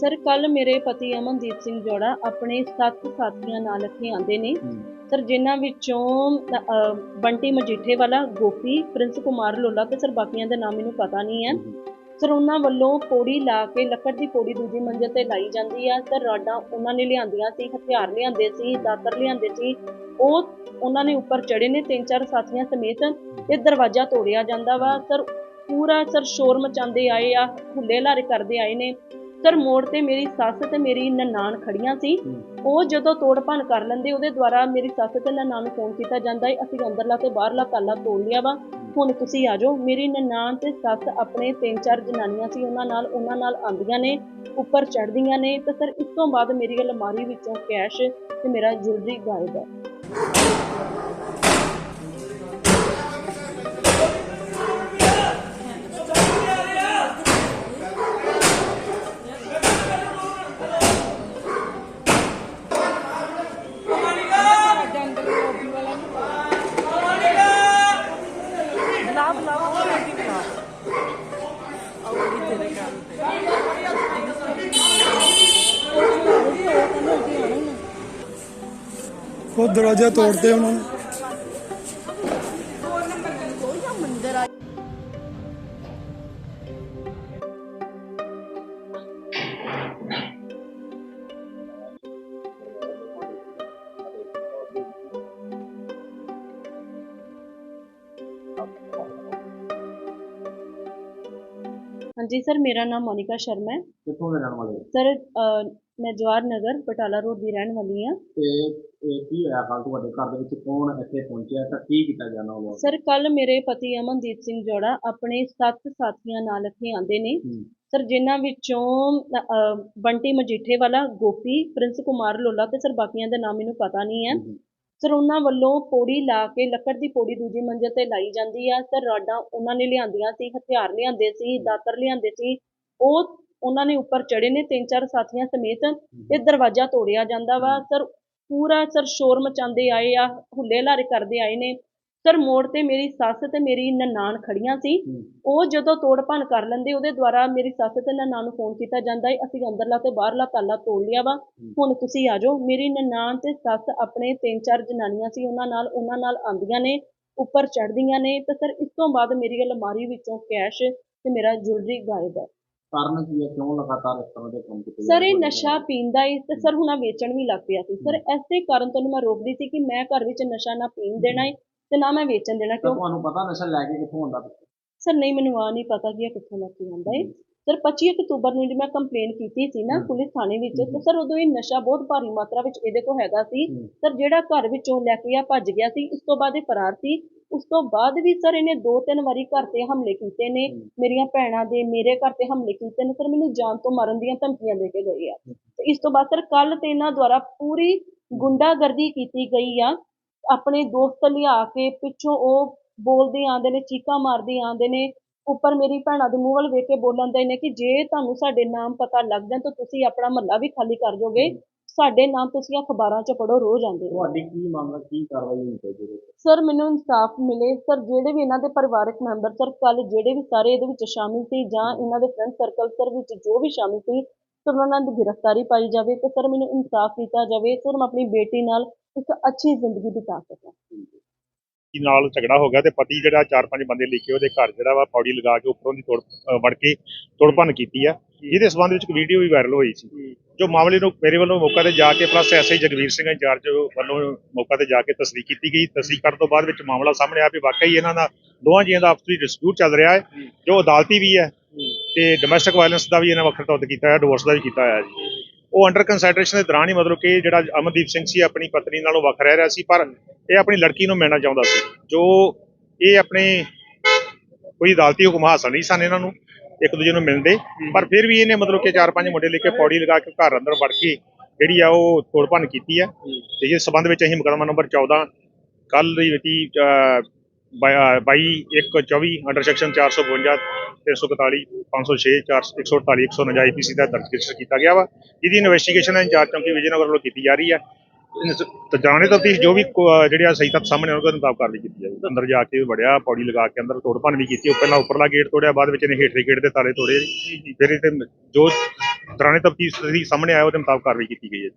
Sir ਕੱਲ ਮੇਰੇ ਪਤੀ ਅਮਨਦੀਪ ਸਿੰਘ ਜੋੜਾ ਆਪਣੇ ਸੱਤ ਸਾਥੀਆਂ ਨਾਲ ਇੱਥੇ ਆਂਦੇ ਨੇ। ਸਰ ਜਿਨ੍ਹਾਂ ਵਿੱਚੋਂ ਅ, ਬੰਟੀ ਮਜੀਠੇ ਵਾਲਾ ਗੋਪੀ ਪ੍ਰਿੰਸ ਕੁਮਾਰ ਲੋਲਾ ਤੇ ਸਰ ਬਾਕੀਆਂ ਦਾ ਨਾਮ ਮੈਨੂੰ ਪਤਾ ਨਹੀਂ ਹੈ। ਸਰ ਉਹਨਾਂ ਵੱਲੋਂ ਪੌੜੀ ਲਾ ਕੇ ਲੱਕੜ ਦੀ ਪੌੜੀ ਦੂਜੀ ਮੰਜ਼ਿਲ ਤੇ ਲਾਈ ਜਾਂਦੀ ਆ। ਸਰ ਰਾਡਾਂ ਉਹਨਾਂ ਨੇ ਲਿਆਂਦੀਆਂ ਸੀ ਹਥਿਆਰ ਲਿਆਂਦੇ ਸੀ ਦਾਤਰ ਲਿਆਂਦੇ ਸੀ। ਉਹ ਉਹਨਾਂ ਨੇ ਉੱਪਰ ਚੜੇ ਨੇ ਤਿੰਨ ਚਾਰ ਸਾਥੀਆਂ ਸਮੇਤ ਤੇ ਦਰਵਾਜ਼ਾ ਤੋੜਿਆ ਜਾਂਦਾ ਵਾ। ਸਰ ਪੂਰਾ ਸਰ ਸ਼ੋਰ ਮਚਾਉਂਦੇ ਆਏ ਆ ਹੁੱਲੇ ਲਾਰੇ ਕਰਦੇ ਆਏ ਨੇ। ਸਰ ਮੋੜ ਤੇ ਮੇਰੀ ਸੱਸ ਤੇ ਮੇਰੀ ਨਨਾਣ ਖੜੀਆਂ ਸੀ। ਉਹ ਜਦੋਂ ਤੋੜ ਭੰਨ ਕਰ ਲੈਂਦੇ ਉਹਦੇ ਦੁਆਰਾ ਮੇਰੀ ਸੱਸ ਤੇ ਨਨਾਣ ਨੂੰ ਫੋਨ ਕੀਤਾ ਜਾਂਦਾ ਹੈ ਅਸੀਂ ਅੰਦਰਲਾ ਤੇ ਬਾਹਰਲਾ ਤਾਲਾ ਤੋੜ ਲਿਆ ਵਾ। ਹੁਣ ਤੁਸੀਂ ਆ ਜਾਓ। ਮੇਰੀ ਨਨਾਣ ਤੇ ਸੱਸ ਆਪਣੇ ਤਿੰਨ ਚਾਰ ਜਨਾਨੀਆਂ ਸੀ ਉਹਨਾਂ ਨਾਲ ਉਹਨਾਂ ਨਾਲ ਆਂਦੀਆਂ ਨੇ ਉੱਪਰ ਚੜ੍ਹਦੀਆਂ ਨੇ। ਤੇ ਸਰ ਇਸ ਤੋਂ ਬਾਅਦ ਮੇਰੀ ਅਲਮਾਰੀ ਵਿੱਚੋਂ ਕੈਸ਼ ਤੇ ਮੇਰਾ ਜੁਐਲਰੀ ਗਾਇਬ ਹੈ। ਉਹ ਦਰਵਾਜ਼ਾ ਤੋੜਦੇ ਉਹਨਾਂ ਨੇ। ਹਾਂਜੀ ਸਰ ਮੇਰਾ ਨਾਮ ਮੋਨਿਕਾ ਸ਼ਰਮਾ ਹੈ। ਕਿੱਥੋਂ ਦੇ ਰਹਿਣ ਵਾਲੇ ਹੋ? ਸਰ ਮੈਂ ਜਵਾਹਰ ਨਗਰ ਬਟਾਲਾ ਰੋਡ ਦੀ ਰਹਿਣ ਵਾਲੀ ਹਾਂ। ਤੇ ਇਹ ਕੀ ਹੋਇਆ? ਕੱਲ ਤੁਹਾਡੇ ਘਰ ਦੇ ਵਿੱਚ ਕੌਣ ਇੱਥੇ ਪਹੁੰਚਿਆ? ਤਾਂ ਕੀ ਕੀਤਾ ਜਾਣਾ ਉਹ ਸਰ ਕੱਲ ਮੇਰੇ ਪਤੀ ਅਮਨਦੀਪ ਸਿੰਘ ਜੋੜਾ ਆਪਣੇ ਸੱਤ ਸਾਥੀਆਂ ਨਾਲ ਇੱਥੇ ਆਂਦੇ ਨੇ। ਹੂੰ। ਸਰ ਜਿਨ੍ਹਾਂ ਵਿੱਚੋਂ ਅ, ਬੰਟੀ ਮਜੀਠੇ ਵਾਲਾ ਗੋਪੀ ਪ੍ਰਿੰਸ ਕੁਮਾਰ ਲੋਲਾ ਤੇ ਸਰ ਬਾਕੀਆਂ ਦਾ ਨਾਮ ਮੈਨੂੰ ਪਤਾ ਨਹੀਂ ਹੈ। ਹੂੰ। ਸਰ ਉਹਨਾਂ ਵੱਲੋਂ ਪੌੜੀ ਲਾ ਕੇ ਲੱਕੜ ਦੀ ਪੌੜੀ ਦੂਜੀ ਮੰਜ਼ਿਲ ਤੇ ਲਾਈ ਜਾਂਦੀ ਆ। ਸਰ ਰਾਡਾਂ ਉਹਨਾਂ ਨੇ ਲਿਆਂਦੀਆਂ ਸੀ ਹਥਿਆਰ ਲਿਆਂਦੇ ਸੀ ਦਾਤਰ ਲਿਆਂਦੇ ਸੀ। ਉਹ ਉਹਨਾਂ ਨੇ ਉੱਪਰ ਚੜੇ ਨੇ ਤਿੰਨ ਚਾਰ ਸਾਥੀਆਂ ਸਮੇਤ ਤੇ ਦਰਵਾਜ਼ਾ ਤੋੜਿਆ ਜਾਂਦਾ ਵਾ। ਸਰ ਪੂਰਾ ਸਰ ਸ਼ੋਰ ਮਚਾਉਂਦੇ ਆਏ ਆ ਹੁੱਲੇ ਲਾਰੇ ਕਰਦੇ ਆਏ ਨੇ। ਸਰ ਮੋੜ ਤੇ ਮੇਰੀ ਸੱਸ ਤੇ ਮੇਰੀ ਨਨਾਣ ਖੜੀਆਂ ਸੀ। ਹੂੰ। ਉਹ ਜਦੋਂ ਤੋੜ ਭੰਨ ਕਰ ਲੈਂਦੇ ਉਹਦੇ ਦੁਆਰਾ ਮੇਰੀ ਸੱਸ ਤੇ ਨਨਾਣ ਨੂੰ ਫੋਨ ਕੀਤਾ ਜਾਂਦਾ ਹੈ ਅਸੀਂ ਅੰਦਰਲਾ ਤੇ ਬਾਹਰਲਾ ਤਾਲਾ ਤੋੜ ਲਿਆ ਵਾ। ਹੁਣ ਤੁਸੀਂ ਆ ਜਾਓ। ਮੇਰੀ ਨਨਾਣ ਤੇ ਸੱਸ ਆਪਣੇ ਤਿੰਨ ਚਾਰ ਜਨਾਨੀਆਂ ਸੀ ਉਹਨਾਂ ਨਾਲ ਉਹਨਾਂ ਨਾਲ ਆਂਦੀਆਂ ਨੇ ਉੱਪਰ ਚੜ੍ਹਦੀਆਂ ਨੇ। ਤੇ ਸਰ ਇਸ ਤੋਂ ਬਾਅਦ ਮੇਰੀ ਅਲਮਾਰੀ ਵਿੱਚੋਂ ਕੈਸ਼ ਤੇ ਮੇਰਾ ਜੁਐਲਰੀ ਗਾਇਬ ਹੈ। ਕਾਰਨ ਕੀ ਹੈ? ਕਿਉਂ ਲਗਾਤਾਰ ਇਸ ਤਰ੍ਹਾਂ ਦੇ ਕੰਮ ਕੀਤੇ ਸਰ ਇਹ? ਨਸ਼ਾ ਪੀਂਦਾ ਏ ਤੇ ਸਰ ਹੁਣ ਆਹ ਵੇਚਣ ਵੀ ਲੱਗ ਪਿਆ ਸੀ। ਸਰ ਐਸੇ ਕਾਰਨ ਤੁਹਾਨੂੰ ਮੈਂ ਰੋਕਦੀ ਸੀ ਕਿ ਮੈਂ ਘਰ ਵਿੱਚ ਨਸ਼ਾ ਨਾ ਪੀਣ ਦੇਣਾ ਏ। ਤੇ ਨਾ ਮੈਂ ਵੇਚਣ ਦੇਣਾ ਤਾਂ ਕਿਉਂ? ਤੁਹਾਨੂੰ ਪਤਾ ਨਸ਼ਾ ਲੈ ਕੇ ਕਿੱਥੋਂ ਆਉਂਦਾ ਪਿੱਛੇ? ਸਰ ਨਹੀਂ ਮੈਨੂੰ ਆ ਨਹੀਂ ਪਤਾ ਕਿ ਇਹ ਕਿੱਥੋਂ ਲੈ ਕੇ ਆਉਂਦਾ ਏ। ਸਰ 25 ਅਕਤੂਬਰ ਨੂੰ ਜਿਹੜੀ ਮੈਂ ਕੰਪਲੇਨ ਕੀਤੀ ਸੀ ਨਾ। ਪੁਲਿਸ ਥਾਣੇ ਵਿੱਚ ਤੇ ਸਰ ਉਦੋਂ ਇਹ ਨਸ਼ਾ ਬਹੁਤ ਭਾਰੀ ਮਾਤਰਾ ਵਿੱਚ ਇਹਦੇ ਕੋਲ ਹੈਗਾ ਸੀ। ਸਰ ਜਿਹੜਾ ਘਰ ਵਿੱਚੋਂ ਲੈ ਕੇ ਆ ਭੱਜ ਗਿਆ ਸੀ ਇਸ ਤੋਂ ਬਾਅਦ ਇਹ ਫਰਾਰ ਸੀ। ਉਸ ਤੋਂ ਬਾਅਦ ਵੀ ਸਰ ਇਹਨੇ ਦੋ ਤਿੰਨ ਵਾਰੀ ਘਰ ਤੇ ਹਮਲੇ ਕੀਤੇ ਨੇ। ਮੇਰੀਆਂ ਭੈਣਾਂ ਦੇ ਮੇਰੇ ਘਰ ਤੇ ਹਮਲੇ ਕੀਤੇ ਨੇ। ਸਰ ਮੈਨੂੰ ਜਾਨ ਤੋਂ ਮਾਰਨ ਦੀਆਂ ਧਮਕੀਆਂ ਦੇ ਕੇ ਗਏ ਆ। ਤੇ ਇਸ ਤੋਂ ਬਾਅਦ ਸਰ ਕੱਲ ਤੇ ਇਹਨਾਂ ਦੁਆਰਾ ਪੂਰੀ ਗੁੰਡਾਗਰਦੀ ਕੀਤੀ ਗਈ ਆ। ਆਪਣੇ ਦੋਸਤ ਲਿਆ ਕੇ ਪਿੱਛੋਂ ਉਹ ਬੋਲਦੇ ਆਂਦੇ ਨੇ ਚੀਕਾਂ ਮਾਰਦੇ ਆਂਦੇ ਨੇ ਉੱਪਰ ਮੇਰੀ ਭੈਣਾਂ ਦੇ ਮੂੰਹ ਵੱਲ ਵੇਖ ਕੇ ਬੋਲਣ ਦੇ ਨੇ ਕਿ ਜੇ ਤੁਹਾਨੂੰ ਸਾਡੇ ਨਾਮ ਪਤਾ ਲੱਗ ਜਾਣ ਤਾਂ ਤੁਸੀਂ ਆਪਣਾ ਮਹੱਲਾ ਵੀ ਖਾਲੀ ਕਰ ਜਾਓਗੇ ਸਾਡੇ ਨਾਮ ਤੁਸੀਂ ਅਖਬਾਰਾਂ 'ਚ ਪੜੋ ਰੋਜ਼ ਆਉਂਦੇ ਤੁਹਾਡੀ ਕੀ ਮੰਗ ਹੈ ਕੀ ਕਾਰਵਾਈ ਹੋਣੀ ਚਾਹੀਦੀ ਹੈ? ਸਰ ਮੈਨੂੰ ਇਨਸਾਫ ਮਿਲੇ। ਸਰ ਜਿਹੜੇ ਵੀ ਇਹਨਾਂ ਦੇ ਪਰਿਵਾਰਕ ਮੈਂਬਰ ਸਰ ਕੱਲ ਜਿਹੜੇ ਵੀ ਸਾਰੇ ਇਹਦੇ ਵਿੱਚ ਸ਼ਾਮਿਲ ਸੀ ਜਾਂ ਇਹਨਾਂ ਦੇ ਫਰੈਂਡ ਸਰਕਲ ਸਰ ਵਿੱਚ ਜੋ ਵੀ ਸ਼ਾਮਿਲ ਸੀ ਸਰ ਉਹਨਾਂ ਦੀ ਗ੍ਰਿਫਤਾਰੀ ਪਾਈ ਜਾਵੇ ਤੇ ਸਰ ਮੈਨੂੰ ਇਨਸਾਫ ਦਿੱਤਾ ਜਾਵੇ ਸਰ ਮੈਂ ਆਪਣੀ ਬੇਟੀ ਨਾਲ ਇੱਕ ਅੱਛੀ ਜ਼ਿੰਦਗੀ ਬਿਤਾ ਸਕਾਂ। ਕੀ ਨਾਲ ਝਗੜਾ ਹੋ ਗਿਆ ਤੇ ਪਤੀ ਜਿਹੜਾ ਚਾਰ ਪੰਜ ਬੰਦੇ ਲੈ ਕੇ ਉਹਦੇ ਘਰ ਜਿਹੜਾ ਵਾ ਪੌੜੀ ਲਗਾ ਕੇ ਉੱਪਰੋਂ ਦੀ ਤੋੜ ਵੜ ਕੇ ਤੋੜ ਭੰਨ ਕੀਤੀ ਆ। ਜਿਹਦੇ ਸਬੰਧ ਵਿੱਚ ਇੱਕ ਵੀਡੀਓ ਵੀ ਵਾਇਰਲ ਹੋਈ ਸੀ। ਜੋ। ਮਾਮਲੇ ਨੂੰ ਮੇਰੇ ਵੱਲੋਂ ਮੌਕਾ ਤੇ ਜਾ ਕੇ plus SI Jagvir Singh incharge ਵੱਲੋਂ ਮੌਕਾ ਤੇ ਜਾ ਕੇ ਤਸਦੀਕ ਕੀਤੀ ਗਈ। ਤਸਦੀਕ ਕਰਨ ਤੋਂ ਬਾਅਦ ਵਿੱਚ ਮਾਮਲਾ ਸਾਹਮਣੇ ਆਇਆ ਵੀ ਵਾਕਈ ਇਹਨਾਂ ਦਾ ਦੋਵਾਂ ਜੀਆਂ ਦਾ ਆਪਸੀ ਡਿਸਪਿਊਟ ਚੱਲ ਰਿਹਾ ਹੈ। ਜੋ ਅਦਾਲਤੀ ਵੀ ਹੈ ਤੇ ਡੋਮੈਸਟਿਕ ਵਾਇਲੈਂਸ ਦਾ ਵੀ ਇਹਨਾਂ ਵੱਖਰਾ ਤੌਰ ਤੇ ਕੀਤਾ ਹੋਇਆ ਡਿਵੋਰਸ ਦਾ ਵੀ ਕੀਤਾ ਹੋਇਆ ਜੀ। ਉਹ ਅੰਡਰ ਕੰਸੈਂਟਰੇਸ਼ਨ ਦੇ ਦੌਰਾਨ ਹੀ ਮਤਲਬ ਕਿ ਜਿਹੜਾ ਅਮਨਦੀਪ ਸਿੰਘ ਸੀ, ਆਪਣੀ ਪਤਨੀ ਨਾਲੋਂ ਵੱਖ ਰਹਿ ਰਿਹਾ ਸੀ, ਪਰ ਇਹ ਆਪਣੀ ਲੜਕੀ ਨੂੰ ਮਿਲਣਾ ਚਾਹੁੰਦਾ ਸੀ। ਜੋ ਇਹ ਆਪਣੇ ਕੋਈ ਅਦਾਲਤੀ ਹੁਕਮ ਹਾਸਲ ਨਹੀਂ ਸਨ ਇਹਨਾਂ ਨੂੰ, ਇੱਕ ਦੂਜੇ ਨੂੰ ਮਿਲਦੇ, ਪਰ ਫਿਰ ਵੀ ਇਹਨੇ ਮਤਲਬ ਕਿ ਚਾਰ ਪੰਜ ਮੁੰਡੇ ਲੈ ਕੇ ਪੌੜੀ ਲਗਾ ਕੇ ਘਰ ਅੰਦਰ ਵੜ ਕੇ ਜਿਹੜੀ ਆ ਉਹ ਤੋੜ ਭੰਨ ਕੀਤੀ ਆ ਤੇ ਇਸ ਸਬੰਧ ਵਿੱਚ ਅਸੀਂ ਮੁਕੱਦਮਾ ਨੰਬਰ 14 ਕੱਲ ਦੀ ਮਿਤੀ 22 1 24 ਅੰਡਰ ਸੈਕਸ਼ਨ 452 341 506 148 149 ਆਈਪੀਸੀ ਦਾ ਦਰਜ ਰਜਿਸਟਰ ਕੀਤਾ ਗਿਆ ਵਾ। ਜਿਹਦੀ ਇਨਵੈਸਟੀਗੇਸ਼ਨ ਇੰਚਾਰਜ ਚੌਂਕੀ ਵਿਜੇਨਗਰ ਵੱਲੋਂ ਕੀਤੀ ਜਾ ਰਹੀ ਹੈ। ਤੇ ਜਾਣੇ ਤਫਤੀਸ਼ ਜੋ ਵੀ ਕੋ- ਅਹ ਜਿਹੜੇ ਆ ਸਹੀ ਤੱਥ ਸਾਹਮਣੇ ਆਉਣਗੇ ਉਹਦੇ ਮੁਤਾਬਕ ਕਾਰਵਾਈ ਕੀਤੀ ਜਾਊਗੀ ਅੰਦਰ ਜਾ ਕੇ ਵੜਿਆ ਪੌੜੀ ਲਗਾ ਕੇ ਅੰਦਰ ਤੋੜ ਭੰਨ ਵੀ ਕੀਤੀ ਉਹ ਪਹਿਲਾਂ ਉੱਪਰਲਾ ਗੇਟ ਤੋੜਿਆ ਬਾਅਦ ਵਿੱਚ ਇਹਨੇ ਹੇਠਲੇ ਗੇਟ ਦੇ ਤਾਲੇ ਤੋੜੇ। ਫਿਰ ਇਹ ਤੇ ਜੋ ਦੌਰਾਨੇ ਤਫਤੀਸ਼ ਸਾਹਮਣੇ ਆਇਆ ਉਹਦੇ ਮੁਤਾਬਕ ਕਾਰਵਾਈ ਕੀਤੀ ਗਈ ਹੈ।